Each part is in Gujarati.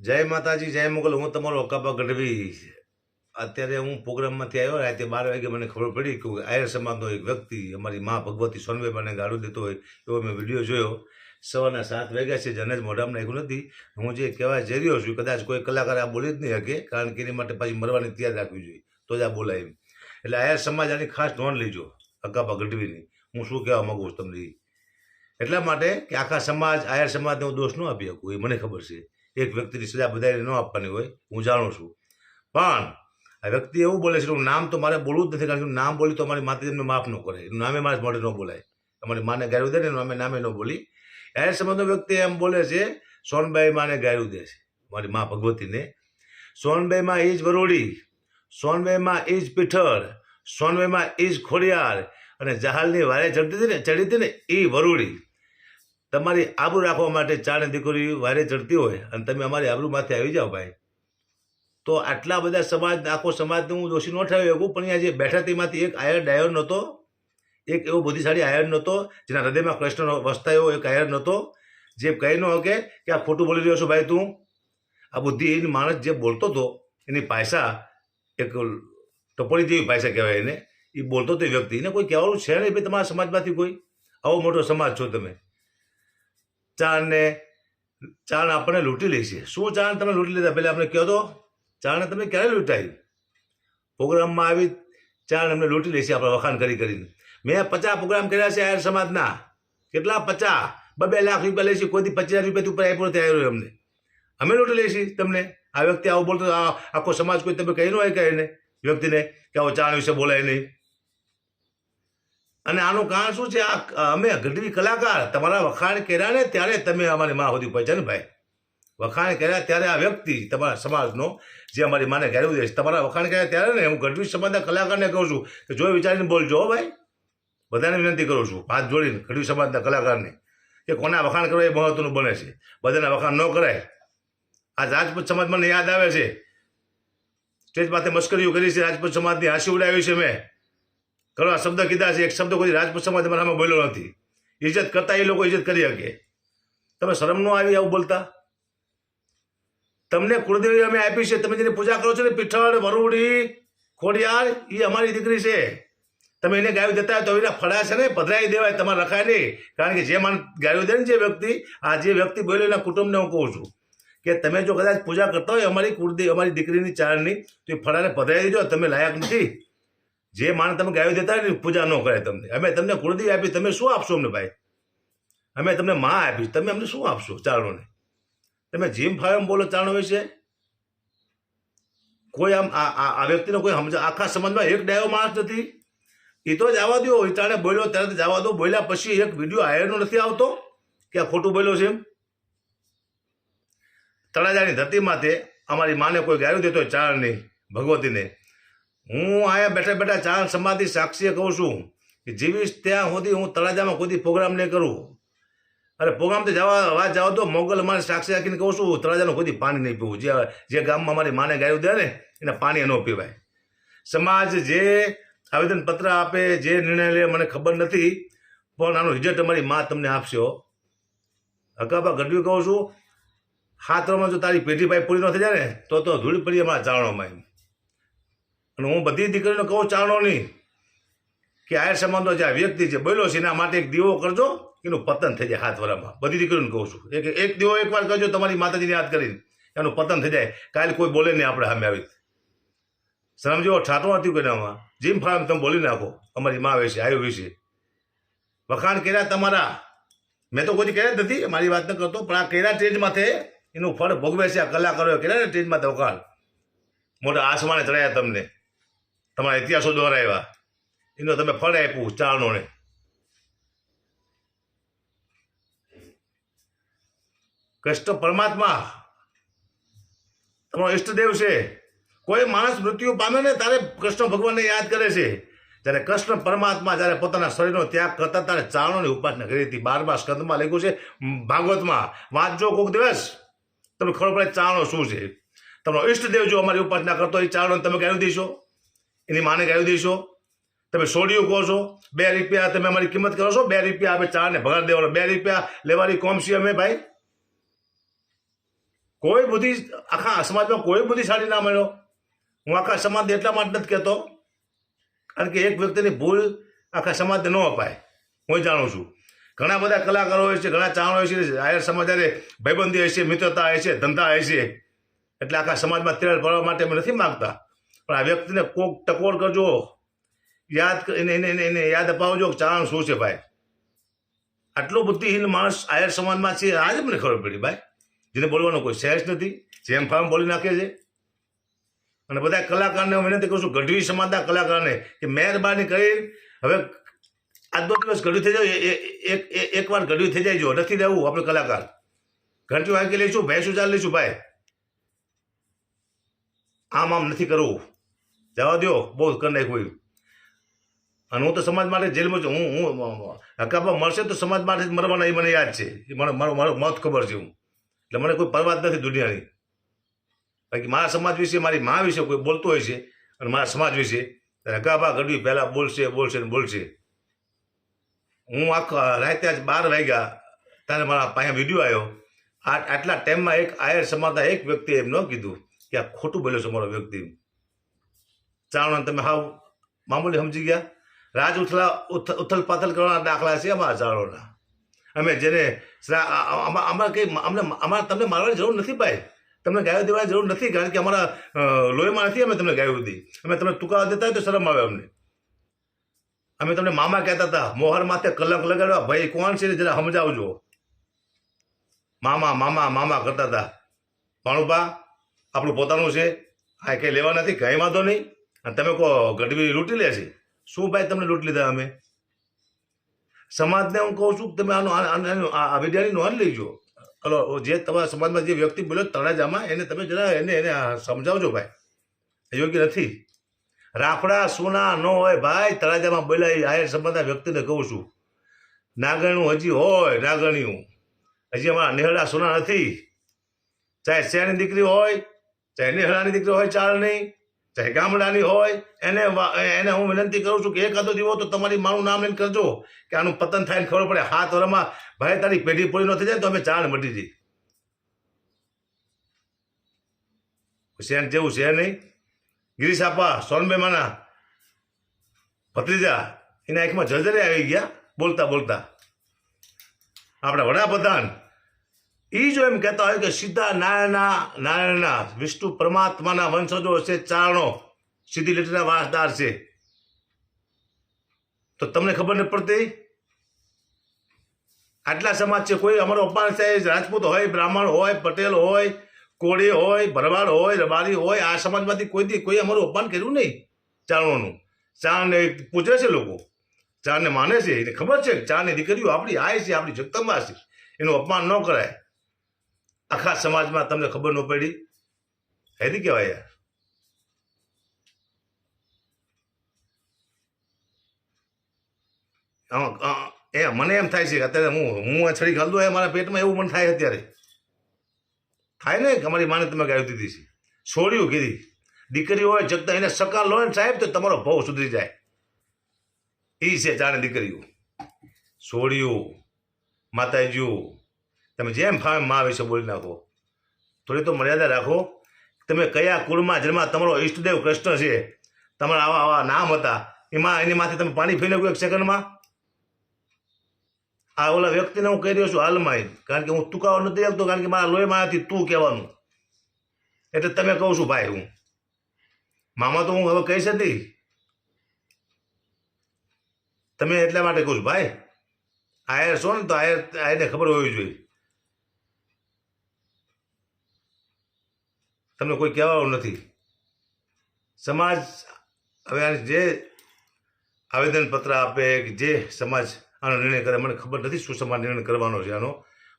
જય માતાજી, જય મોગલ. હું તમારો હકાપા ગઢવી અત્યારે હું પ્રોગ્રામમાંથી આવ્યો, રાતે બાર વાગે મને ખબર પડી કે આયર સમાજનો એક વ્યક્તિ, અમારી મા ભગવતી સોનવેબાને ગાળું દેતો હોય એવો મેં વીડિયો જોયો. સવારના સાત વાગ્યા છે જને જ મોઢામાં નાખ્યું નથી. હું જે કહેવા જઈ રહ્યો છું, કદાચ કોઈ કલાકાર આ બોલી જ નહીં શકે, કારણ કે એની માટે પાછી મરવાની તૈયાર રાખવી જોઈએ. તો જ આ બોલાય એમ. એટલે આયર સમાજ આની ખાસ નોંધ લેજો હકાપા ગઢવીની. હું શું કહેવા માગું છું તમને. એટલા માટે કે આખા સમાજ, આયર સમાજને હું દોષ ન આપી શકું, એ મને ખબર છે. એક વ્યક્તિની સજા બધાને ન આપવાની હોય, હું જાણું છું. પણ આ વ્યક્તિ એવું બોલે છે કે નામ તો મારે બોલવું જ નથી, કારણ કે નામ બોલી તો અમારી માતાજી એમને માફ ન કરે. એનું નામે મારા મોઢે ન બોલાય. અમારી માને ગાયું દે ને અમે નામે ન બોલી. એ સંબંધો વ્યક્તિ એમ બોલે છે, સોનબાઈ માને ગાયું દે છે. મારી મા ભગવતીને. સોનબાઈમાં એ જ વરોડી સોનબાઈમાં એ જ પીઠળ સોનબાઈમાં એ જ ખોડિયાર અને જહાલની વારે ચડતી હતી ને, ચડી હતી ને એ વરોડી તમારી આબરૂ રાખવા માટે ચાર દીકરી વારે ચડતી હોય અને તમે અમારી આબરૂમાંથી આવી જાઓ ભાઈ. તો આટલા બધા સમાજ, આખો સમાજને હું દોષી ન ઠરાવી શકું, પણ અહીંયા જે બેઠા તેમાંથી એક આયર ડાયર નહોતો, એક એવો બુદ્ધિશાળી આયર નહોતો, જેના હૃદયમાં કૃષ્ણનો વસતા એવો એક આયર નહોતો, જે કહી ન શકે કે આ ખોટું બોલી રહ્યો છું ભાઈ તું. આ બુદ્ધિહીન માણસ જે બોલતો હતો, એની પાયસા એક ટપોળી જેવી પાયસા કહેવાય એને, એ બોલતો તે વ્યક્તિ. એને કોઈ કહેવાનું છે નહીં ભાઈ તમારા સમાજમાંથી કોઈ? આવો મોટો સમાજ છો તમે. ચાણને ચાણ આપણને લૂંટી લે છે. શું ચાણ તમે લૂંટી લીધા? પહેલાં આપણે કહો તો ચાણને તમે ક્યારે લૂંટાઈ પ્રોગ્રામમાં આવી ચાણ અમને લૂંટી લે છે આપણે વખાણ કરી કરીને. મેં પચાસ પ્રોગ્રામ કર્યા છે આયર સમાજના. કેટલા? પચાસ. બબે લાખ રૂપિયા લેશે કોઈથી પચાસ રૂપિયાથી ઉપર આપ્યો નથી આવ્યો અમને. અમે લૂંટી લઈશી તમને. આ વ્યક્તિ આવું બોલતો આખો સમાજ કોઈ તમે કહી ન હોય કહીને વ્યક્તિને કે આવો ચાણ વિશે બોલાય નહીં. અને આનું કારણ શું છે? આ અમે ગઢવી કલાકાર, તમારા વખાણ કર્યા ને ત્યારે તમે અમારી માં સુધી પહોંચ્યા ને ભાઈ. વખાણ કર્યા ત્યારે આ વ્યક્તિ તમારા સમાજનો, જે અમારી માને ઘેરવું દે છે, તમારા વખાણ કર્યા ત્યારે ને હું ગઢવી સમાજના કલાકારને કહું છું કે જો વિચારીને બોલજો ભાઈ. બધાને વિનંતી કરું છું, હાથ જોડીને ગઢવી સમાજના કલાકારને, કે કોના વખાણ કરવા એ મહત્વનું બને છે? બધાના વખાણ ન કરાય. આ રાજપૂત સમાજ મને યાદ આવે છે. સ્ટેજ માથે મશ્કરીઓ કરી છે, રાજપૂત સમાજની હાંસી ઉડાવી છે મેં. ઘણા શબ્દ કીધા છે, એક શબ્દ કોઈ રાજપૂત સમાજ અમારા સામે બોલ્યો નથી. ઇજ્જત કરતા એ લોકો ઇજ્જત કરી શકે. તમે શરમ નો આવી આવું બોલતા? તમને કુળદેવી અમે આપી છે, તમે જેની પૂજા કરો છો ને, પીઠળ, વરુડી, ખોડિયાર એ અમારી દીકરી છે. તમે એને ગાયું દેતા હોય તો એના ફળા છે ને પધરાવી દેવાય, તમારે રખાય નહીં. કારણ કે જે માન ગાયું દે ને જે વ્યક્તિ, આ જે વ્યક્તિ બોલ્યો એના કુટુંબને હું કહું છું કે તમે જો કદાચ પૂજા કરતા હોય અમારી કુળદેવી, અમારી દીકરીની ચારની તો એ ફળાને પધરાવી દેજો, તમે લાયક નથી. જે માણસ તમે ગાયો દેતા ને પૂજા ન કરે તમને. અમે તમને કુળદેવી આપી, તમે શું આપશો અમને ભાઈ? અમે તમને માં આપી, તમે અમને શું આપશો ચારણોને? તમે જીમ ફાવે બોલો ચારણો વિશે. કોઈ આમ આ વ્યક્તિનો કોઈ સમજ આખા સમાજમાં એક ડાયો માણસ નથી. એ તો જવા દો તાણે બોલ્યો, તરત જવા દો બોલ્યા પછી એક વીડિયો આયરનો નથી આવતો કે આ ખોટું બોલ્યો છે એમ. તળાજાની ધરતી માથે અમારી માને કોઈ ગાયું દેતો હોય નહીં ભગવતીને. હું આયા બેઠા બેઠા ચાંદ સમાધિ સાક્ષીએ કહું છું કે જીવીશ ત્યાં સુધી હું તળાજામાં કોઈ પ્રોગ્રામ નહીં કરું. અરે પ્રોગ્રામ તો જવા વાત જવા દો, મોગલ મારે સાક્ષી રાખીને કહું છું, તળાજાનું કોઈ પાણી નહીં પીવું. જે જે ગામમાં મારી માને ગાયું દે ને, એને પાણી ન પીવાય. સમાજ જે આવેદન પત્ર આપે, જે નિર્ણય લે, મને ખબર નથી, પણ આનું રિઝલ્ટ અમારી મા તમને આપશે. હકાબા ગઢવી કહું છું, હાથરોમાં જો તારી પેઢી ભાઈ પૂરી ન થઈ જાય ને, તો તો ધૂળ પડી અમારા ચારણોમાં અને હું બધી દીકરીઓને કહું, ચાણો નહીં, કે આયર સંબંધો જે આ વ્યક્તિ છે, બોલ્યો છે, એના માટે એક દીવો કરજો, એનું પતન થઈ જાય હાથ વરામાં. બધી દીકરીઓને કહું છું. એક એક દીવો એકવાર કરજો, તમારી માતાજીને યાદ કરીને. એનું પતન થઈ જાય. કાલે કોઈ બોલે નહીં આપણે સામે આવી. શરમ જેવો ઠાટો નથી કોઈનામાં જીમ ફાર્મ તમે બોલી નાખો. અમારી મા વિશે આયુ વિશે વખાણ કર્યા તમારા. મેં તો કોઈ કર્યા જ નથી, મારી વાત ન કરતો, પણ આ કર્યા સ્ટેજ માથે એનું ફળ ભોગવે છે, આ કલાકારોએ કર્યા ને સ્ટેજ માથે વખાણ. મોટા આસમાને ચડાયા તમને. તમારા ઇતિહાસો દ્વારા આવ્યા. એનો તમે ફળ આપ્યું, ચારણોને. કૃષ્ણ પરમાત્મા, તમારો ઈષ્ટદેવ છે. કોઈ માણસ મૃત્યુ પામે ને ત્યારે કૃષ્ણ ભગવાનને યાદ કરે છે. જ્યારે કૃષ્ણ પરમાત્મા જ્યારે પોતાના શરીરનો ત્યાગ કરતા ત્યારે ચારણોની ઉપાસના કરી હતી. બારમા સ્કંદમાં લખ્યું છે ભાગવતમાં, વાંચજો કોઈક દિવસ. તમને ખબર પડે ચારણો શું છે. તમારો ઈષ્ટદેવ જો અમારી ઉપાસના કરતો એ ચારણો તમે ગાયું દઈશો એની માને ગાયું દઈશો તમે સોડિયું કહો છો, બે રૂપિયા તમે અમારી કિંમત કરો છો, બે રૂપિયા આપણે ચારને ભગાડ દેવાનો, બે રૂપિયા લેવાની કોમ છીએ અમે ભાઈ. કોઈ બુદ્ધિ, આખા સમાજમાં કોઈ બુદ્ધિશાળી ના મળ્યો. હું આખા સમાજને એટલા માટે નથી કહેતો, કારણ કે એક વ્યક્તિની ભૂલ આખા સમાજને ન અપાય. હું જાણું છું. ઘણા બધા કલાકારો હોય છે, ઘણા ચાહણ હોય છે આયર સમાજ ભાઈબંધી હોય છે, મિત્રતા હોય છે, ધંધા હોય છે. એટલે આખા સમાજમાં તિરાડ ભરવા માટે અમે નથી માગતા. પણ આ વ્યક્તિને કોક ટકોર કરજો. યાદ એને એને એને- યાદ અપાવજો કે શું છે ભાઈ? આટલો બુદ્ધિહીન માણસ આયર સમાજમાં છે આજે મને ખબર પડી ભાઈ. જેને બોલવાનો કોઈ સહેજ નથી જેમ ફામ બોલી નાખે છે. અને બધા કલાકારને હું વિનંતી કરું છું, ગઢવી સમાજના કલાકારને, કે મહેરબાની કરી હવે આજનો દિવસ ગઢવી થઈ જાય એક- એકવાર ગઢવી થઈ જાય જો, નથી રહેવું આપણે કલાકાર. ઘંટી વાંકી લઈશું, ભેંસું ચાલ લઈશું ભાઈ. આમ આમ નથી કરવું. જવા દો બહુ કરી નાખ્યું અને હું તો સમાજ માટે જેલમાં છું. હું હું હકાબા મળશે તો સમાજ માટે જ મરવાના એ મને યાદ છે. એ મને મારો મારો મત ખબર છે હું એટલે મને કોઈ પરવા નથી દુનિયાની. બાકી મારા સમાજ વિશે, મારી મા વિશે કોઈ બોલતો હોય છે અને મારા સમાજ વિશે હકાપા ગઢવી પહેલાં બોલશે બોલશે ને બોલશે. હું આખા રાતે આજ બાર વાગ્યા ત્યારે મારા પાસે વીડિયો આવ્યો આટલા ટાઈમમાં એક આયર સમાજના એક વ્યક્તિએ એમ ન કીધું કે આ ખોટું બોલ્યો છે મારો વ્યક્તિ ચાવણ તમે હાવ મામૂલી સમજી ગયા? રાજ ઉથલા ઉથ- ઉથલ પાથલ કરવાના દાખલા છે અમારા ચાવણોના અમે જેને અમારે કંઈ અમને અમારે તમને મારવાની જરૂર નથી ભાઈ. તમને ગાયો દેવાની જરૂર નથી કારણ કે અમારા લોહીમાં નથી અમે તમને ગાયો દી. અમે તમને ટૂંકા દેતા તો શરમ આવે અમને. અમે તમને મામા કહેતા હતા, મોહર માથે કલંક લગાડવા, ભાઈ કોણ છે જરા સમજાવજો. મામા મામા મામા કરતા હતા. ભાણુભા આપણું પોતાનું છે. આ કંઈ લેવા નથી, કંઈ વાંધો નહીં. તમે કહો ગઢવી લૂંટી લે શું ભાઈ તમને લૂંટ લીધા અમે? સમાજને હું કહું છું તમે આનો આ- વિદ્યાની નોંધ લેજો. હલો જે તમારા સમાજમાં જે વ્યક્તિ બોલ્યો તળાજામાં, એને તમે જરા એને એને સમજાવજો ભાઈ. યોગ્ય નથી. રાફડા સોના ન હોય ભાઈ, તળાજામાં બોલાય આયર સંબંધના વ્યક્તિને કહું છું. નાગણું હજી હોય નાગણિયું હજી અમારા નેહડા સોના નથી. ચાહે શહેરની દીકરી હોય, ચાહે નેહડાની દીકરી હોય, ચાલ ચાહે ગામડાની હોય, એને એને હું વિનંતી કરું છું કે એક આદો દીવો તો તમારી મારું નામ લઈને કરજો, કે આનું પતન થાય ને ખબર પડે. હાથ વરમાં ભાઈ તારી પેઢી પૂરી ન થઈ જાય તો અમે ચાણ મટી જઈ શેન જેવું છે નહીં. ગિરીશ આપા સોનબેમાના ભત્રીજા, એના આંખમાં જર્જરે આવી ગયા, બોલતા બોલતા. આપણા વડાપ્રધાન એ જો એમ કહેતા હોય કે સીધા નારાયણના નારાયણના વિષ્ણુ પરમાત્માના વંશજો છે ચારણો. સીધી લીટીના વાસદાર છે. તો તમને ખબર નથી પડતી? આટલા સમાજ છે, કોઈ અમારો અપમાન થાય રાજપૂત હોય, બ્રાહ્મણ હોય, પટેલ હોય, કોળી હોય, ભરવાડ હોય, રબારી હોય, આ સમાજમાંથી કોઈ દી કોઈ અમારું અપમાન કર્યું નહીં ચારણોનું. ચારણને પૂછે છે લોકો. ચારને માને છે. એને ખબર છે કે ચારની દીકરીઓ આપણી આય છે, આપણી જગતંબા છે. એનું અપમાન ન કરાય. આખા સમાજમાં તમને ખબર ન પડી? હે નહીં કહેવાય યાર. એ મને એમ થાય છે અત્યારે હું હું છડી ઘાલ દઉં એ મારા પેટમાં એવું મને થાય અત્યારે. થાય ને અમારી માને તમે ગાયું દીધી છે? છોડ્યું કીધી. દીકરી હોય જગતા એને સકાર લો ને સાહેબ, તો તમારો ભાવ સુધરી જાય. એ છે જાણે દીકરીઓ. છોડ્યું, માતાજીઓ તમે જેમ ફાવે મા વિશે બોલી નાખો. થોડી તો મર્યાદા રાખો. તમે કયા કુળમાં જન્મા તમારો ઈષ્ટદેવ કૃષ્ણ છે. તમારા આવા આવા નામ હતા. એમાં એની માથે તમે પાણી ફેરી નાખ્યું એક સેકન્ડમાં? આ ઓલા વ્યક્તિને હું કહી રહ્યો છું હાલમાં કારણ કે હું તુકાવો નથી આપતો કારણ કે મારા લોહીમાંથી તું કહેવાનું. એટલે તમે કહું છું ભાઈ હું. મામા તો હું હવે કહીશ જ તમે એટલા માટે કહું છું ભાઈ. આયર છો ને તો આયર આયરને ખબર હોવી જોઈએ. તમને કોઈ કહેવાનું નથી. સમાજ હવે જે આવેદનપત્ર આપે કે જે સમાજ આનો નિર્ણય કરે, મને ખબર નથી શું સમાજ નિર્ણય કરવાનો છે આનો,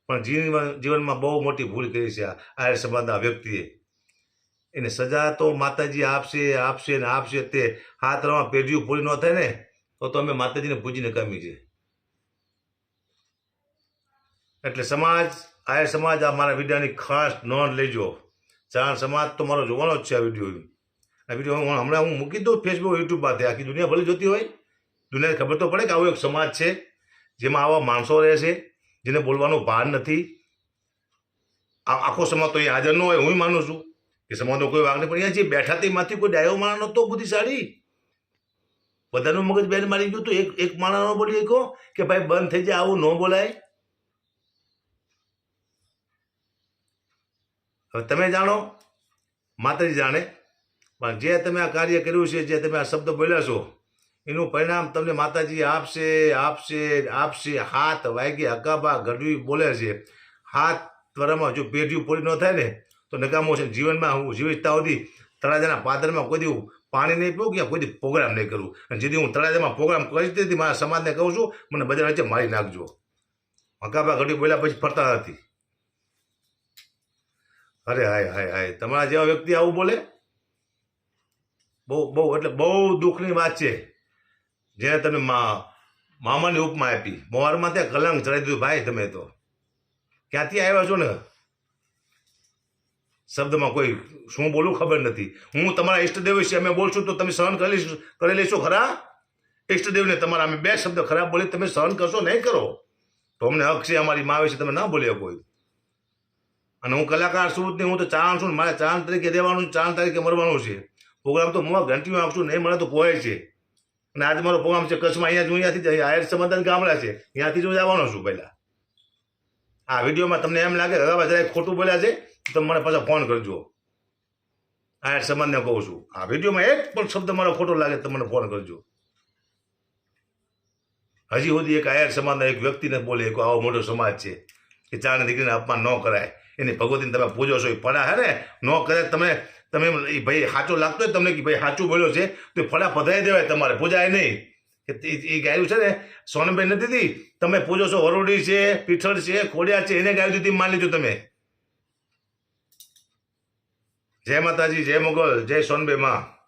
પણ જીવન જીવનમાં બહુ મોટી ભૂલ કરી છે આર્ય સમાજના વ્યક્તિએ. એને સજા તો માતાજી આપશે આપશે ને આપશે તે હાથ રવા પેઢીઓ પૂરી ન થાય ને, તો તો અમે માતાજીને પૂજીને કામી છે એટલે સમાજ, આર્ય સમાજ આ મારા વિદ્યાની ખાસ નોંધ લેજો. ચાર સમાજ તો મારો જોવાનો જ છે આ વીડિયો આ વીડિયો હમણાં હું મૂકી દઉં ફેસબુક યુટ્યુબ પાસે. આખી દુનિયા ભલે જોતી હોય. દુનિયાને ખબર તો પડે કે આવો એક સમાજ છે જેમાં આવા માણસો રહે છે, જેને બોલવાનો ભાન નથી. આખો સમાજ તો અહીંયા હાજર ન હોય, હું માનું છું કે સમાજનો કોઈ વાગ નહીં. પણ અહીંયા જે બેઠા તેમાંથી કોઈ ડાયો માણસ નહોતો બુદ્ધિશાળી. બધાનું મગજ બેન મારી ગયું તો એક એક માણસનો બોલી કહો કે ભાઈ બંધ થઈ જાય આવું ન બોલાય. હવે તમે જાણો, માતાજી જાણે. પણ જે તમે આ કાર્ય કર્યું છે, જે તમે આ શબ્દ બોલ્યા છો, એનું પરિણામ તમને માતાજી આપશે આપશે આપશે. હાથ વાગી હકાબા ગઢવી બોલે છે. હાથ ત્વરામાં જો પેઢીઓ પૂરી ન થાય ને, તો નકામો છે. જીવનમાં હું જીવિતતા સુધી તળાજાના પાદરમાં કોઈ દી હું પાણી નહીં પીવું કે કોઈ પ્રોગ્રામ નહીં કરું. અને જેથી હું તળાજામાં પ્રોગ્રામ કરી દીધી મારા સમાજને કહું છું, મને બધા વચ્ચે મારી નાખજો. હકાબા ગઢવી બોલ્યા પછી ફરતા નથી. અરે હાય હાય હાય. તમારા જેવા વ્યક્તિ આવું બોલે? બહુ બહુ, એટલે બહુ દુઃખની વાત છે. જેને તમે મામાની ઉપમા આપી. મોહરમાં ત્યાં કલંક ચડાવી દીધું. ભાઈ, તમે તો ક્યાંથી આવ્યા છો ને? શબ્દમાં કોઈ શું બોલું ખબર નથી. હું તમારા ઈષ્ટદેવ વિશે અમે બોલશું તો તમે સહન કરી કરી લેશો ખરા? ઈષ્ટદેવને તમારા અમે બે શબ્દ ખરાબ બોલી તમે સહન કરશો નહીં કરો? તો અમને હક છે અમારી મા વિશે તમે ના બોલ્યા કોઈ. અને હું કલાકાર છું જ નહીં, હું તો ચાણ છું મારે ચાણ તરીકે દેવાનું ચાંદ તરીકે મરવાનું છે. પ્રોગ્રામ તો મોં ઘંટીમાં આપશું, નહીં મળે તો કોઈ છે. અને આજે મારો પ્રોગ્રામ છે, કચ્છમાં અહીંયા જ હું અહીંયાથી આયર સમાધાન ગામડા છે, ત્યાંથી જ હું જવાનો છું પહેલાં. આ વિડીયોમાં તમને એમ લાગે હવે જરાય ખોટું બોલ્યા છે તમે મને પાછા ફોન કરજો. આયર સમાજને કહું છું. આ વિડીયોમાં એક પણ શબ્દ મારો ખોટો લાગે તો મને ફોન કરજો. હજી સુધી એક આયર સમાજના એક વ્યક્તિને બોલે, એક આવો મોટો સમાજ છે કે ચાર દીકરીને અપમાન ન કરાય. એની ભગવતીને તમે પૂજો છો એ ફળા હે ને? ન કરે તમે તમે એ ભાઈ સાચો લાગતો હોય તમને કે ભાઈ સાચું બોલ્યો છે, તો એ ફળા પધરાઈ દેવાય તમારે, પૂજાય નહીં. એ ગાયું છે ને સોનમભાઈ નથી દીધી? તમે પૂજો છો, વરોડી છે, પીઠળ છે, ખોડિયા છે, એને ગાયું દીધી માની લીધું તમે. જય માતાજી, જય મોગલ, જય સોનભાઈ માં.